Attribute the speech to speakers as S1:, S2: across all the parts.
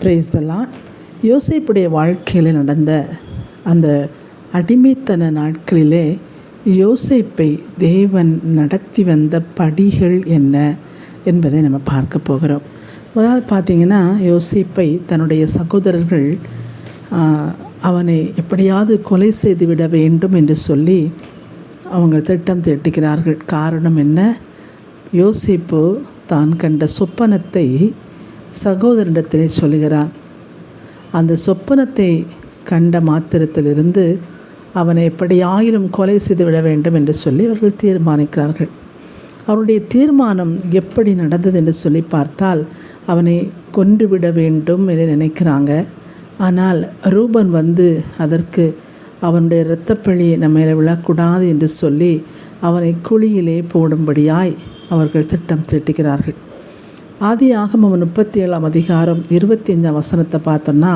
S1: Price யோசிப்புடைய யோசேப்புடைய வாழ்க்கையில் நடந்த அந்த அடிமைத்தன நாட்களிலே யோசிப்பை தேவன் நடத்தி வந்த படிகள் என்ன என்பதை நம்ம பார்க்க போகிறோம். முதல்ல பார்த்தீங்கன்னா யோசிப்பை தன்னுடைய சகோதரர்கள் அவனை எப்படியாவது கொலை செய்து விட வேண்டும் என்று சொல்லி அவங்க திட்டம் தீட்டுகிறார்கள். காரணம் என்ன? யோசிப்பு தான் கண்ட சொப்பனத்தை சகோதரனிடத்திலே சொல்லுகிறான். அந்த சொப்பனத்தை கண்ட மாத்திரத்திலிருந்து அவனை எப்படியாயிலும் கொலை செய்துவிட வேண்டும் என்று சொல்லி அவர்கள் தீர்மானிக்கிறார்கள். அவருடைய தீர்மானம் எப்படி நடந்தது என்று சொல்லி பார்த்தால் அவனை கொன்றுவிட வேண்டும் என்று நினைக்கிறாங்க. ஆனால் ரூபன் வந்து அதற்கு அவனுடைய இரத்தப்பழி நம்ம விழக்கூடாது என்று சொல்லி அவனை குழியிலே போடும்படியாய் அவர்கள் திட்டம் தீட்டுகிறார்கள். ஆதி ஆகமம் முப்பத்தி ஏழாம் அதிகாரம் இருபத்தி அஞ்சாம் வசனத்தை பார்த்தோம்னா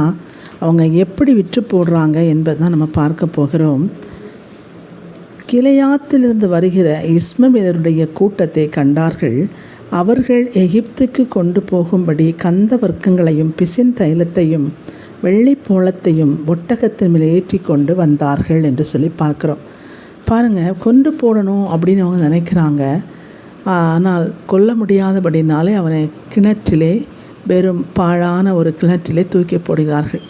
S1: அவங்க எப்படி விற்று போடுறாங்க என்பதை தான் நம்ம பார்க்க போகிறோம். கிளையாத்திலிருந்து வருகிற இஸ்மவேலருடைய கூட்டத்தை கண்டார்கள். அவர்கள் எகிப்துக்கு கொண்டு போகும்படி கந்த வர்க்கங்களையும் பிசின் தைலத்தையும் வெள்ளைப்போளத்தையும் ஒட்டகத்தின் மேல் ஏற்றி கொண்டு வந்தார்கள் என்று சொல்லி பார்க்குறோம். பாருங்கள் கொண்டு போடணும் அப்படின்னு அவங்க நினைக்கிறாங்க. ஆனால் கொல்ல முடியாதபடினாலே அவனை கிணற்றிலே வெறும் பாழான ஒரு கிணற்றிலே தூக்கி போடுகிறார்கள்.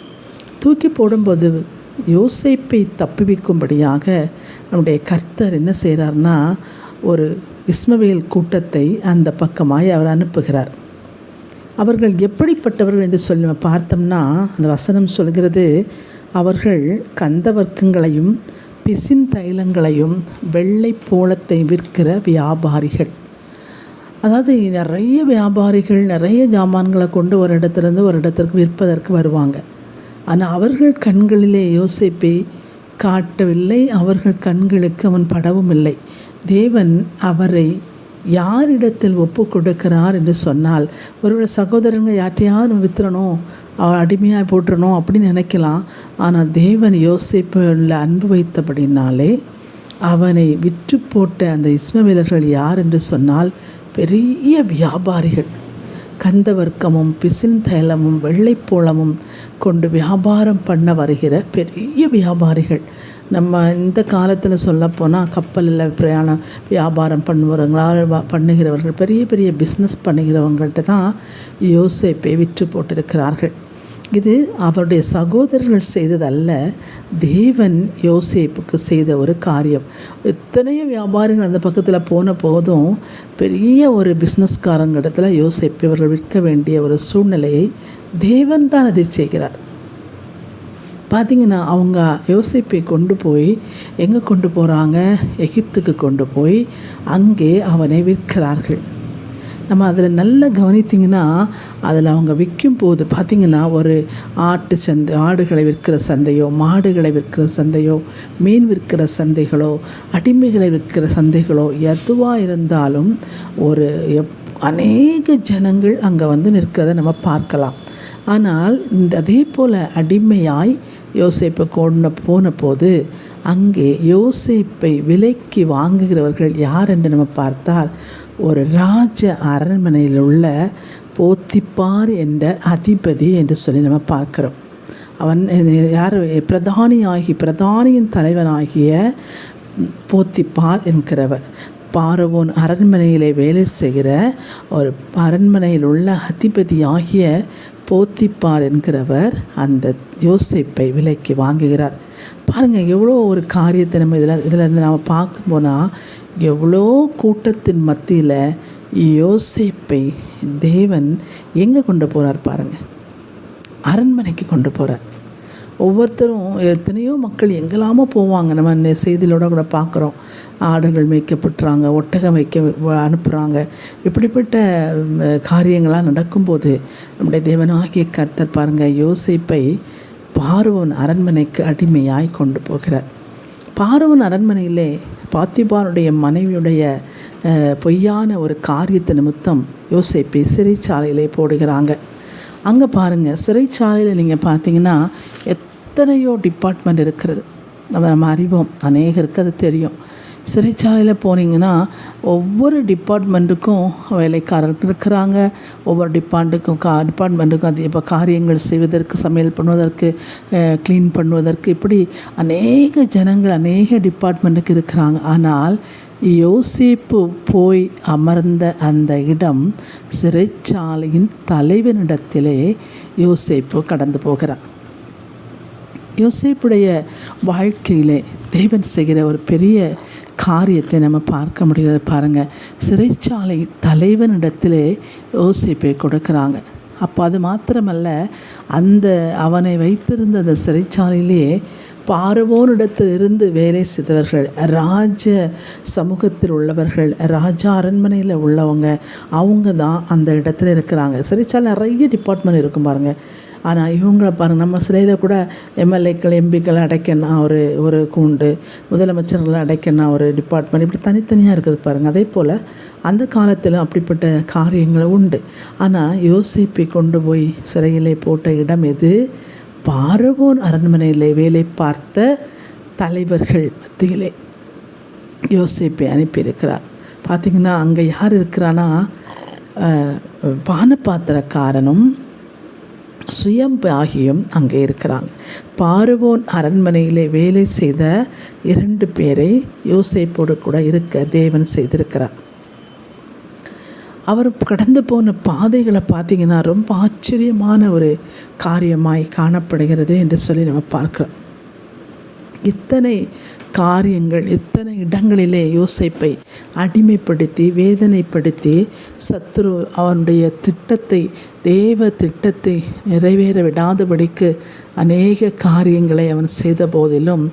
S1: தூக்கி போடும்போது யோசிப்பை தப்புவிக்கும்படியாக நம்முடைய கர்த்தர் என்ன செய்கிறார்னா ஒரு இஸ்மவேல் கூட்டத்தை அந்த பக்கமாய் அவர் அனுப்புகிறார். அவர்கள் எப்படிப்பட்டவர்கள் என்று சொல்லி பார்த்தோம்னா அந்த வசனம் சொல்கிறது அவர்கள் கந்த வர்க்கங்களையும் பிசின் தைலங்களையும் வெள்ளை போலத்தை விற்கிற வியாபாரிகள். அதாவது நிறைய வியாபாரிகள் நிறைய ஜாமான்களை கொண்டு ஒரு இடத்துலேருந்து ஒரு இடத்திற்கு விற்பதற்கு வருவாங்க. ஆனால் அவர்கள் கண்களிலே யோசிப்பை காட்டவில்லை அவர்கள் கண்களுக்கு அவன் படவும் இல்லை. தேவன் அவரை யாரிடத்தில் ஒப்பு கொடுக்கிறார் என்று சொன்னால் ஒருவேளை சகோதரங்க யார்ட்டையாரும் வித்துறணும் அவள் அடிமையாக போட்டுறணும் அப்படின்னு நினைக்கலாம். ஆனால் தேவன் யோசிப்பில் அன்பு வைத்தபடினாலே அவனை விற்று போட்ட அந்த இஸ்மவேலர்கள் யார் என்று சொன்னால் பெரிய வியாபாரிகள். கந்தவர்க்கமும் பிசின் தைலமும் வெள்ளைப்போளமும் கொண்டு வியாபாரம் பண்ண வருகிற பெரிய வியாபாரிகள். நம்ம இந்த காலத்தில் சொல்லப்போனால் கப்பலில் பிரயாணம் வியாபாரம் பண்ணுவவங்களால் பண்ணுகிறவர்கள் பெரிய பெரிய பிஸ்னஸ் பண்ணுகிறவங்கள்ட்ட தான் யோசேப்பை விற்று போட்டிருக்கிறார்கள். இது அவருடைய சகோதரர்கள் செய்ததல்ல தேவன் யோசேப்புக்கு செய்த ஒரு காரியம். எத்தனையோ வியாபாரிகள் அந்த பக்கத்தில் போன போதும் பெரிய ஒரு பிஸ்னஸ்காரங்க இடத்துல யோசேப்பு அவர்கள் விற்க வேண்டிய ஒரு சூழ்நிலையை தேவன் தான் அதை செய்கிறார். பார்த்தீங்கன்னா அவங்க யோசிப்பை கொண்டு போய் எங்கே கொண்டு போகிறாங்க எகிப்துக்கு கொண்டு போய் அங்கே அவனை விற்கிறார்கள். நம்ம அதில் நல்லா கவனித்திங்கன்னா அதில் அவங்க விற்கும் போது பார்த்திங்கன்னா ஒரு ஆட்டு சந்தை ஆடுகளை விற்கிற சந்தையோ மாடுகளை விற்கிற சந்தையோ மீன் விற்கிற சந்தைகளோ அடிமைகளை விற்கிற சந்தைகளோ எதுவாக இருந்தாலும் ஒரு எப் அநேக ஜனங்கள் அங்கே வந்து நிற்கிறத நம்ம பார்க்கலாம். ஆனால் இந்த அதே போல் அடிமையாய் யோசிப்பை கொண்டு போன போது அங்கே யோசிப்பை விலைக்கு வாங்குகிறவர்கள் யார் என்று நம்ம பார்த்தால் ஒரு ராஜ அரண்மனையில் உள்ள போத்திப்பார் என்ற அதிபதி என்று சொல்லி நம்ம பார்க்கிறோம். அவன் யார்? பிரதானியாகி பிரதானியின் தலைவனாகிய போத்திப்பார் என்கிறவர். பாரவோன் அரண்மனையிலே வேலை செய்கிற ஒரு அரண்மனையில் உள்ள அதிபதியாகிய போத்திப்பார் என்கிறவர் அந்த யோசிப்பை விலைக்கு வாங்குகிறார். பாருங்கள் எவ்வளோ ஒரு காரியத்தை நம்ம இதில் இதில் இருந்து நாம் பார்க்க போனால் எவ்வளோ கூட்டத்தின் மத்தியில் யோசிப்பை தேவன் எங்கே கொண்டு போகிறார் பாருங்கள் அரண்மனைக்கு கொண்டு போகிறார் ஒவ்வொருத்தரும் எத்தனையோ மக்கள் எங்கெல்லாமோ போவாங்க. நம்ம இந்த செய்தியிலோட கூட பார்க்குறோம். ஆடுகள் மேய்க்கப்பட்டுறாங்க ஒட்டகம் வைக்க அனுப்புகிறாங்க இப்படிப்பட்ட காரியங்களாக நடக்கும்போது நம்முடைய தேவனாகிய கர்த்தர் பாருங்கள் யோசிப்பை பார்வன் அரண்மனைக்கு அடிமையாய் கொண்டு போகிறார். பார்வன் அரண்மனையிலே பாத்திபாருடைய மனைவியுடைய பொய்யான ஒரு காரியத்தை நிமித்தம் யோசிப்பை சிறைச்சாலையிலே போடுகிறாங்க. அங்கே பாருங்கள் சிறைச்சாலையில் நீங்கள் பார்த்தீங்கன்னா எத்தனையோ டிபார்ட்மெண்ட் இருக்கிறது. நம்ம நம்ம அறிவோம் அநேகருக்கு அது தெரியும். சிறைச்சாலையில் போனீங்கன்னா ஒவ்வொரு டிபார்ட்மெண்ட்டுக்கும் வேலைக்காரர் இருக்கிறாங்க. ஒவ்வொரு டிபார்ட்டுக்கும் கா டிபார்ட்மெண்ட்டுக்கும் அது இப்போ காரியங்கள் செய்வதற்கு சமையல் பண்ணுவதற்கு க்ளீன் பண்ணுவதற்கு இப்படி அநேக ஜனங்கள் அநேக டிபார்ட்மெண்ட்டுக்கு இருக்கிறாங்க. ஆனால் யோசிப்பு போய் அமர்ந்த அந்த இடம் சிறைச்சாலையின் தலைவனிடத்திலே யோசிப்பு கடந்து போகிறார். யோசேப்புடைய வாழ்க்கையிலே தேவன் செய்கிற ஒரு பெரிய காரியத்தை நம்ம பார்க்க முடிகிறது. பாருங்கள் சிறைச்சாலை தலைவனிடத்திலே யோசிப்பை கொடுக்குறாங்க. அப்போ அது மாத்திரமல்ல அந்த அவனை வைத்திருந்த அந்த சிறைச்சாலையிலேயே பார்வோனிடத்தில் இருந்து வேலை செய்தவர்கள் ராஜ சமூகத்தில் உள்ளவர்கள் ராஜா அரண்மனையில் உள்ளவங்க அவங்க தான் அந்த இடத்துல இருக்கிறாங்க. சிறைச்சாலை நிறைய டிபார்ட்மெண்ட் இருக்கும் பாருங்கள் ஆனால் இவங்களை பாருங்கள் நம்ம சிலையில் கூட எம்எல்ஏக்கள் எம்பிக்கள் அடைக்கணும் ஒரு ஒரு கூண்டு முதலமைச்சர்களை அடைக்கணும் ஒரு டிபார்ட்மெண்ட் இப்படி தனித்தனியாக இருக்குது பாருங்கள் அதே போல் அந்த காலத்தில் அப்படிப்பட்ட காரியங்கள் உண்டு. ஆனால் யோசிப்பை கொண்டு போய் சிறையிலே போட்ட இடம் எது? பாரவோன் அரண்மனையில் வேலை பார்த்த தலைவர்கள் மத்தியிலே யோசிப்பை அனுப்பியிருக்கிறார். பார்த்திங்கன்னா அங்கே யார் இருக்கிறான்னா பானபாத்திரக்காரனும் சுயம்பாகியும் அங்கே இருக்கிறாங்க பார்வோன் அரண்மனையிலே வேலை செய்த இரண்டு பேரை யோசைப்போடு கூட இருக்க தேவன் செய்திருக்கிறார். அவர் கடந்து போன பாதைகளை பார்த்திங்கன்னா ரொம்ப ஆச்சரியமான ஒரு காரியமாய் காணப்படுகிறது என்று சொல்லி நம்ம பார்க்குறோம். இத்தனை காரியங்கள் இத்தனை இடங்களிலே யோசிப்பை அடிமைப்படுத்தி வேதனைப்படுத்தி சத்ரு அவனுடைய திட்டத்தை தேவ திட்டத்தை நிறைவேற விடாதபடிக்கு அநேக காரியங்களை அவன் செய்த போதிலும்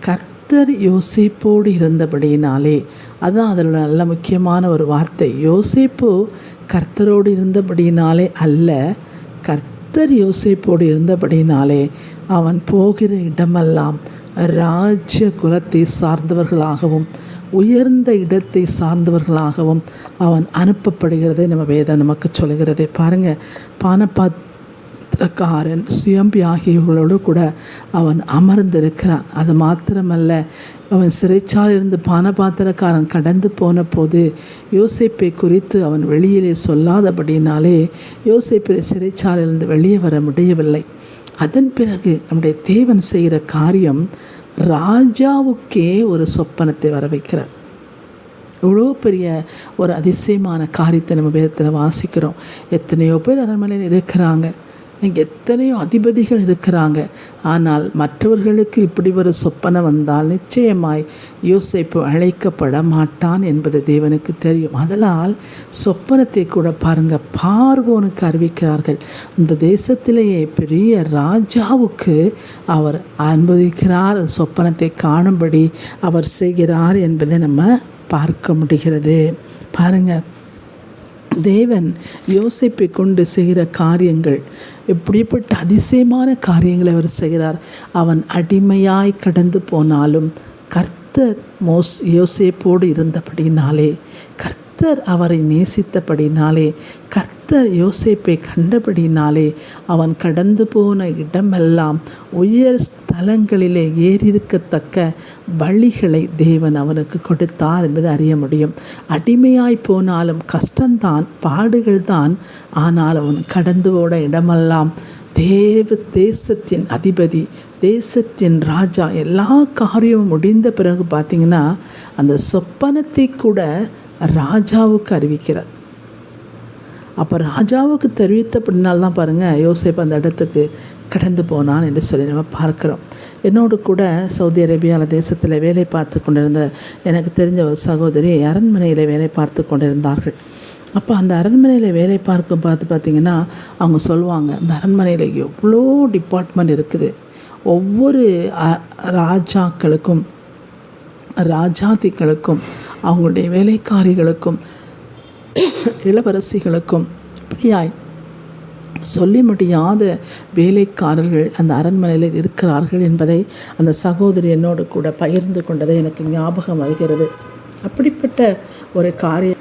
S1: கர்த்தர் யோசிப்போடு இருந்தபடியினாலே அதுதான் அதில் நல்ல முக்கியமான ஒரு வார்த்தை. யோசிப்பு கர்த்தரோடு இருந்தபடியினாலே அல்ல கர்த்தர் யோசிப்போடு இருந்தபடியினாலே அவன் போகிற இடமெல்லாம் ராஜ குலத்தை சார்ந்தவர்களாகவும் உயர்ந்த இடத்தை சார்ந்தவர்களாகவும் அவன் அனுப்பப்படுகிறதை நம்ம வேதம் நமக்கு சொல்கிறது பாருங்கள் பானபாத்திரக்காரன் சுயம்பி ஆகியவர்களோடு கூட அவன் அமர்ந்திருக்கிறான். அது மாத்திரமல்ல அவன் சிறைச்சாலிருந்து பானபாத்திரக்காரன் கடந்து போன போது யோசிப்பை குறித்து அவன் வெளியிலே சொல்லாதபடினாலே யோசிப்பை சிறைச்சாலிருந்து வெளியே வர முடியவில்லை. அதன் பிறகு நம்முடைய தேவன் செய்கிற காரியம் ராஜாவுக்கே ஒரு சொப்பனத்தை வர வைக்கிறார் இவ்வளோ பெரிய ஒரு அதிசயமான காரியத்தை நம்ம வேதத்தில் வாசிக்கிறோம். எத்தனையோ பேர் அரண்மனையில் இருக்கிறாங்க. இங்கே எத்தனையோ அதிபதிகள் இருக்கிறாங்க. ஆனால் மற்றவர்களுக்கு இப்படி ஒரு சொப்பனை வந்தால் நிச்சயமாய் யோசிப்பு அழைக்கப்பட மாட்டான் என்பது தேவனுக்கு தெரியும். அதனால் சொப்பனத்தை கூட பாருங்கள் பார்வோனுக்கு அறிவிக்கிறார்கள். இந்த தேசத்திலேயே பெரிய ராஜாவுக்கு அவர் அனுமதிக்கிறார். சொப்பனத்தை காணும்படி அவர் செய்கிறார் என்பதை நம்ம பார்க்க முடிகிறது. பாருங்கள் தேவன் யோசிப்பை கொண்டு செய்கிற காரியங்கள் எப்படிப்பட்ட அதிசயமான காரியங்களை அவர் செய்கிறார். அவன் அடிமையாய் கடந்து போனாலும் கர்த்தர் மோஸ் யோசேப்போடு இருந்தபடினாலே கர்த்தர் அவரை நேசித்தபடினாலே கர்த்தர் யோசிப்பை கண்டபடினாலே அவன் கடந்து போன இடமெல்லாம் உயர் ஸ்தலங்களிலே ஏறியிருக்கத்தக்க வழிகளை தேவன் அவனுக்கு கொடுத்தார் என்பது அறிய முடியும். அடிமையாய் போனாலும் கஷ்டம்தான் பாடுகள் தான் ஆனால் அவன் கடந்து போன இடமெல்லாம் தேவ தேசத்தின் அதிபதி தேசத்தின் ராஜா எல்லா காரியமும் முடிந்த பிறகு பார்த்திங்கன்னா அந்த சொப்பனத்தை கூட ராஜாவுக்கு அறிவிக்கிறார். அப்போ ராஜாவுக்கு தெரிவித்த பின்னால்தான் பாருங்கள் யோசேப் அந்த இடத்துக்கு கடந்து போனான் என்று சொல்லி நம்ம பார்க்குறோம். என்னோடு கூட சவுதி அரேபியாவில் தேசத்தில் வேலை பார்த்து கொண்டிருந்த எனக்கு தெரிஞ்ச ஒரு சகோதரி அரண்மனையில் வேலை பார்த்து கொண்டிருந்தார்கள். அப்போ அந்த அரண்மனையில் வேலை பார்க்க பார்த்து பார்த்திங்கன்னா அவங்க சொல்லுவாங்க அந்த அரண்மனையில் எவ்வளோ டிபார்ட்மெண்ட் இருக்குது. ஒவ்வொரு ராஜாக்களுக்கும் ராஜாதிகளுக்கும் அவங்களுடைய வேலைக்காரிகளுக்கும் இளவரசிகளுக்கும் இப்படியாய் சொல்லி முடியாத வேலைக்காரர்கள் அந்த அரண்மனையில் இருக்கிறார்கள் என்பதை அந்த சகோதரி என்னோடு கூட பகிர்ந்து கொண்டதை எனக்கு ஞாபகம் வருகிறது. அப்படிப்பட்ட ஒரு காரியம்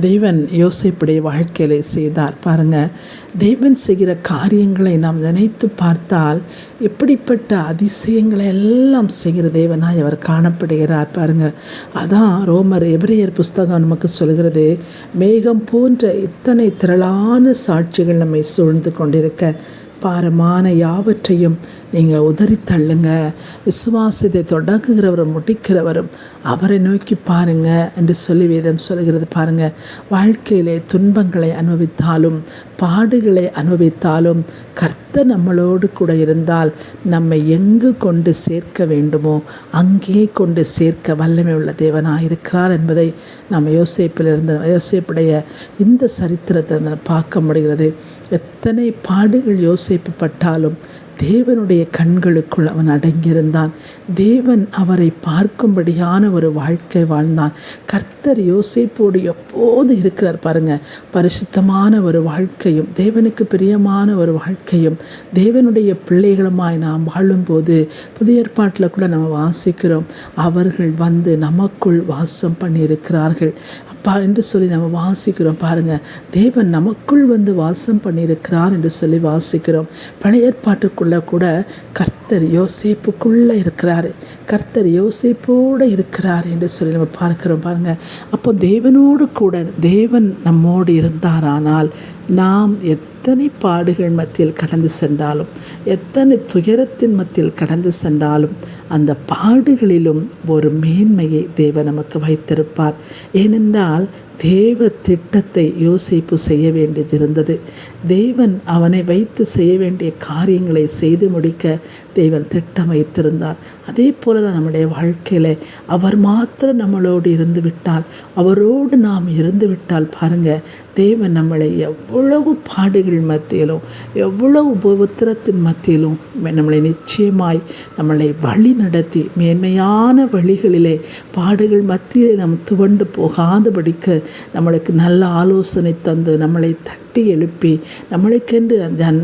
S1: தெய்வன் யோசிப்புடைய வாழ்க்கையிலே செய்தார். பாருங்கள் தெய்வன் செய்கிற காரியங்களை நாம் நினைத்து பார்த்தால் எப்படிப்பட்ட அதிசயங்களை எல்லாம் செய்கிற தேவனாய் அவர் காணப்படுகிறார். பாருங்கள் அதான் ரோமர் எபிரேயர் புஸ்தகம் நமக்கு சொல்கிறது மேகம் போன்ற இத்தனை திரளான சாட்சிகள் நம்மை சூழ்ந்து கொண்டிருக்க. பாரமான யாவற்றையும் நீங்கள் உதறி தள்ளுங்க. விசுவாசத்தை தொடங்குகிறவரும் முடிக்கிறவரும் அவரை நோக்கி பாருங்க என்று சொல்லி வேதம் சொல்கிறது பாருங்க. வாழ்க்கையிலே துன்பங்களை அனுபவித்தாலும் பாடுகளை அனுபவித்தாலும் கர்த்த நம்மளோடு கூட இருந்தால் நம்மை எங்கு கொண்டு சேர்க்க வேண்டுமோ அங்கே கொண்டு சேர்க்க வல்லமை உள்ள தேவனாக இருக்கிறார் என்பதை நம்ம யோசிப்பிலிருந்து யோசிப்புடைய இந்த சரித்திரத்தை பார்க்க முடிகிறது. எத்தனை பாடுகள் யோசிப்புப்பட்டாலும் தேவனுடைய கண்களுக்குள் அவன் அடங்கியிருந்தான். தேவன் அவரை பார்க்கும்படியான ஒரு வாழ்க்கை வாழ்ந்தான். கர்த்தர் யோசிப்போடு எப்போது இருக்கிறார் பாருங்க. பரிசுத்தமான ஒரு வாழ்க்கையும் தேவனுக்கு பிரியமான ஒரு வாழ்க்கையும் தேவனுடைய பிள்ளைகளுமாய் நாம் வாழும்போது புதிய ஏற்பாட்டில் கூட நம்ம வாசிக்கிறோம். அவர்கள் வந்து நமக்குள் வாசம் பண்ணியிருக்கிறார்கள். பா என்று சொல்லி நம்ம வாசிக்கிறோம் பாருங்கள் தேவன் நமக்குள் வந்து வாசம் பண்ணியிருக்கிறார் என்று சொல்லி வாசிக்கிறோம். பழைய ஏற்பாட்டுக்குள்ளே கூட கர்த்தர் யோசிப்புக்குள்ளே இருக்கிறார். கர்த்தர் யோசிப்போடு இருக்கிறார் என்று சொல்லி நம்ம பார்க்கிறோம் பாருங்கள் அப்போ தேவனோடு கூட தேவன் நம்மோடு இருந்தாரானால் நாம் எத்தனை பாடுகள் மத்தியில் கடந்து சென்றாலும் எத்தனை துயரத்தின் மத்தியில் கடந்து சென்றாலும் அந்த பாடுகளிலும் ஒரு மேன்மையை தேவன் நமக்கு வைத்திருப்பார். ஏனென்றால் தேவ திட்டத்தை யோசிப்பு செய்ய வேண்டியது இருந்தது தேவன் அவனை வைத்து செய்ய வேண்டிய காரியங்களை செய்து முடிக்க தேவன் திட்டம் வைத்திருந்தார். அதே போல தான் நம்முடைய வாழ்க்கையில் அவர் மாத்திரம் நம்மளோடு இருந்து விட்டால் அவரோடு நாம் இருந்து விட்டால் பாருங்கள் தேவன் நம்மளை எவ்வளவு பாடுகள் மத்தியிலும் எவ்வளவு உபத்திரத்தின் மத்தியிலும் நம்மளை நிச்சயமாய் நம்மளை வழி நடத்தி மேன்மையான வழிகளிலே பாடுகள் மத்தியிலே நாம் துவண்டு போகாதபடிக்கு நம்மளுக்கு நல்ல ஆலோசனை தந்து நம்மளை தட்டி எழுப்பி நம்மளுக்கென்று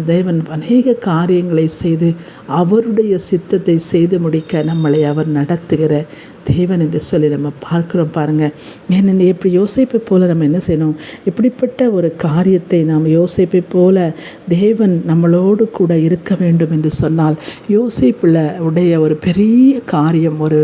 S1: தேவன் அநேக காரியங்களை செய்து அவருடைய சித்தத்தை செய்து முடிக்க நம்மளை அவர் நடத்துகிற தேவன் என்று சொல்லி நம்ம பார்க்குறோம் பாருங்கள் ஏனென்று எப்படி யோசிப்பை போல் நம்ம என்ன செய்யணும்? இப்படிப்பட்ட ஒரு காரியத்தை நாம் யோசிப்பை போல தேவன் நம்மளோடு கூட இருக்க வேண்டும் என்று சொன்னால் யோசிப்பில் உடைய ஒரு பெரிய காரியம் ஒரு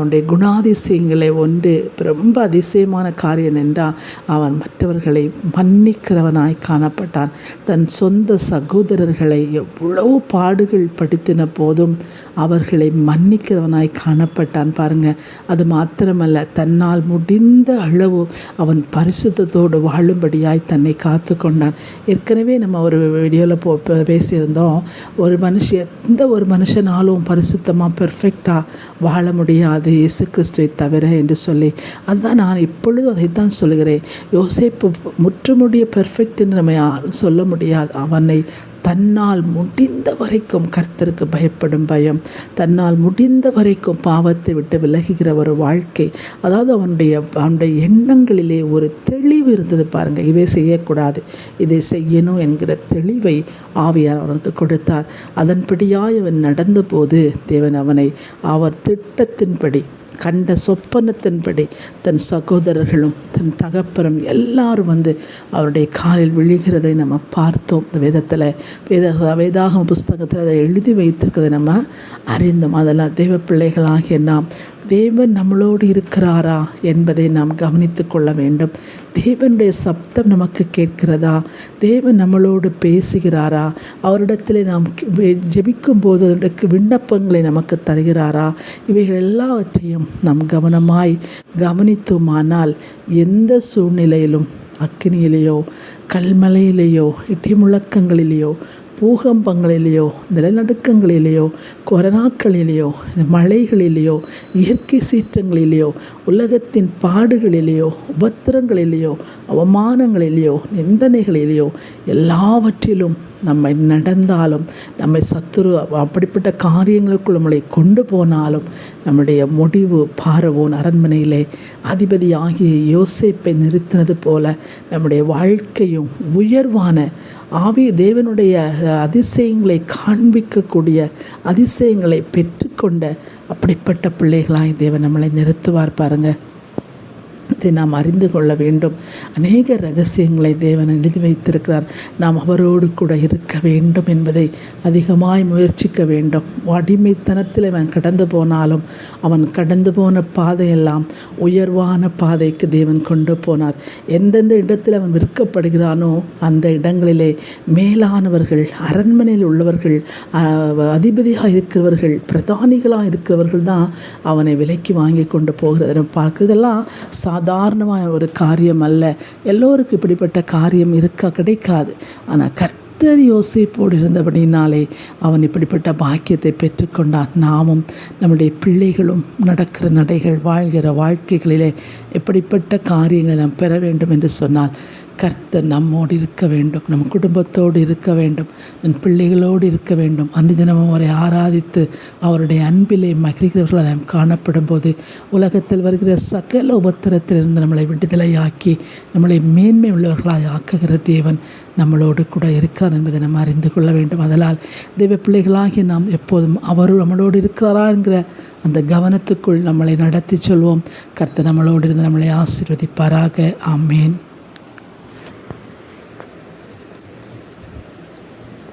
S1: உடைய குணாதிசயங்களை ஒன்று ரொம்ப அதிசயமான காரியம் என்றால் அவன் மற்றவர்களை மன்னிக்கிறவனாய் காணப்பட்டான். தன் சொந்த சகோதரர்களை எவ்வளவு பாடுகள் படுத்தின போதும் அவர்களை மன்னிக்கிறவனாய் காணப்பட்டான் பாருங்கள் பாருங்க. அது மாத்திரமல்ல தன்னால் முடிந்த அளவு அவன் பரிசுத்தத்தோடு வாழும்படியாய் தன்னை காத்து கொண்டான். ஏற்கனவே நம்ம ஒரு வீடியோவில் போ பேசியிருந்தோம். ஒரு மனுஷன் எந்த ஒரு மனுஷனாலும் பரிசுத்தமாக பெர்ஃபெக்டாக வாழ முடியாது இயேசு கிறிஸ்துவை தவிர என்று சொல்லி. அதுதான் நான் இப்பொழுதும் அதை தான் சொல்கிறேன் யோசிப்பு முற்றுமுடிய பெர்ஃபெக்ட் என்று நம்ம யாரும் சொல்ல முடியாது. அவனை தன்னால் முடிந்த வரைக்கும் கர்த்தருக்கு பயப்படும் பயம். தன்னால் முடிந்த வரைக்கும் பாவத்தை விட்டு விலகுகிற ஒரு வாழ்க்கை. அதாவது அவனுடைய அவனுடைய எண்ணங்களிலே ஒரு தெளிவு இருந்தது பாருங்கள் இவை செய்யக்கூடாது. இதை செய்யணும் என்கிற தெளிவை ஆவியார் அவனுக்கு கொடுத்தார். அதன்படியாய் அவன் நடந்தபோது தேவன் அவனை அவர் திட்டத்தின்படி கண்ட சொப்பனத்தின்படி தன் சகோதரர்களும் தன் தகப்பரும் எல்லாரும் வந்து அவருடைய காலில் விழுகிறதை நம்ம பார்த்தோம். இந்த வேதத்தில் வேத வேதாகம புஸ்தகத்தில் அதை எழுதி வைத்திருக்கிறதை நம்ம அறிந்தோம். அதெல்லாம் தெய்வ பிள்ளைகளாகிய நாம் தேவன் நம்மளோடு இருக்கிறாரா என்பதை நாம் கவனித்து கொள்ள வேண்டும். தேவனுடைய சப்தம் நமக்கு கேட்கிறதா? தேவன் நம்மளோடு பேசுகிறாரா? அவரிடத்தில் நாம் ஜெபிக்கும் போது அதற்கு விண்ணப்பங்களை நமக்கு தருகிறாரா? இவைகள் எல்லாவற்றையும் நாம் கவனமாய் கவனித்தோமானால் எந்த சூழ்நிலையிலும் அக்கினியிலேயோ கல்மலையிலேயோ இடி முழக்கங்களிலேயோ பூகம்பங்களிலேயோ நிலநடுக்கங்களிலேயோ கொரோனாக்களிலேயோ மழைகளிலேயோ இயற்கை சீற்றங்களிலேயோ உலகத்தின் பாடுகளிலேயோ உபத்திரங்களிலேயோ அவமானங்களிலேயோ நிந்தனைகளிலேயோ எல்லாவற்றிலும் நம்மை நடந்தாலும் நம்மை சத்துரு அப்படிப்பட்ட காரியங்களுக்குள் நம்மளை கொண்டு போனாலும் நம்முடைய முடிவு பாரவோன் அரண்மனையிலே அதிபதி ஆகிய யோசிப்பை நிறுத்தினது போல நம்முடைய வாழ்க்கையும் உயர்வான ஆவி தேவனுடைய அதிசயங்களை காண்பிக்கக்கூடிய அதிசயங்களை பெற்றுக்கொண்ட அப்படிப்பட்ட பிள்ளைகளாய் தேவன் நம்மளை நிறுத்துவார் பாருங்கள் ரகசியத்தை நாம் அறிந்து கொள்ள வேண்டும். அநேக ரகசியங்களை தேவன் எழுதி வைத்திருக்கிறார். நாம் அவரோடு கூட இருக்க வேண்டும் என்பதை அதிகமாய் முயற்சிக்க வேண்டும். அடிமைத்தனத்தில் அவன் கடந்து போனாலும் அவன் கடந்து போன பாதையெல்லாம் உயர்வான பாதைக்கு தேவன் கொண்டு போனார். எந்தெந்த இடத்தில் அவன் விற்கப்படுகிறானோ அந்த இடங்களிலே மேலானவர்கள் அரண்மனையில் உள்ளவர்கள் அதிபதியாக இருக்கிறவர்கள் பிரதானிகளாக இருக்கிறவர்கள் தான் அவனை விலைக்கு வாங்கி கொண்டு போகிறது பார்க்குறதெல்லாம் சாதாரணமான ஒரு காரியம் அல்ல. எல்லோருக்கும் இப்படிப்பட்ட காரியம் இருக்க? கிடைக்காது. ஆனால் கர்த்தர் யோசிப்போடு இருந்தபடினாலே அவன் இப்படிப்பட்ட பாக்கியத்தை பெற்றுக்கொண்டான். நாமும் நம்முடைய பிள்ளைகளும் நடக்கிற நடைகள் வாழ்கிற வாழ்க்கைகளிலே எப்படிப்பட்ட காரியங்களை நாம் பெற வேண்டும் என்று சொன்னால் கர்த்தர் நம்மோடு இருக்க வேண்டும். நம் குடும்பத்தோடு இருக்க வேண்டும். நம் பிள்ளைகளோடு இருக்க வேண்டும். அன்றுதினமும் அவரை ஆராதித்து அவருடைய அன்பிலே மகிழ்கிறவர்களாக நாம் காணப்படும் போது உலகத்தில் வருகிற சகல உபத்திரத்திலிருந்து நம்மளை விடுதலையாக்கி நம்மளை மேன்மை உள்ளவர்களாக ஆக்குகிற தேவன் நம்மளோடு கூட இருக்கிறார் என்பதை நம்ம அறிந்து கொள்ள வேண்டும். அதனால் தெய்வ பிள்ளைகளாகி நாம் எப்போதும் அவர் நம்மளோடு இருக்கிறாரா என்கிற அந்த கவனத்துக்குள் நம்மளை நடத்தி சொல்வோம். கர்த்தர் நம்மளோடு இருந்து நம்மளை ஆசிர்வதிப்பாராக. ஆமேன்.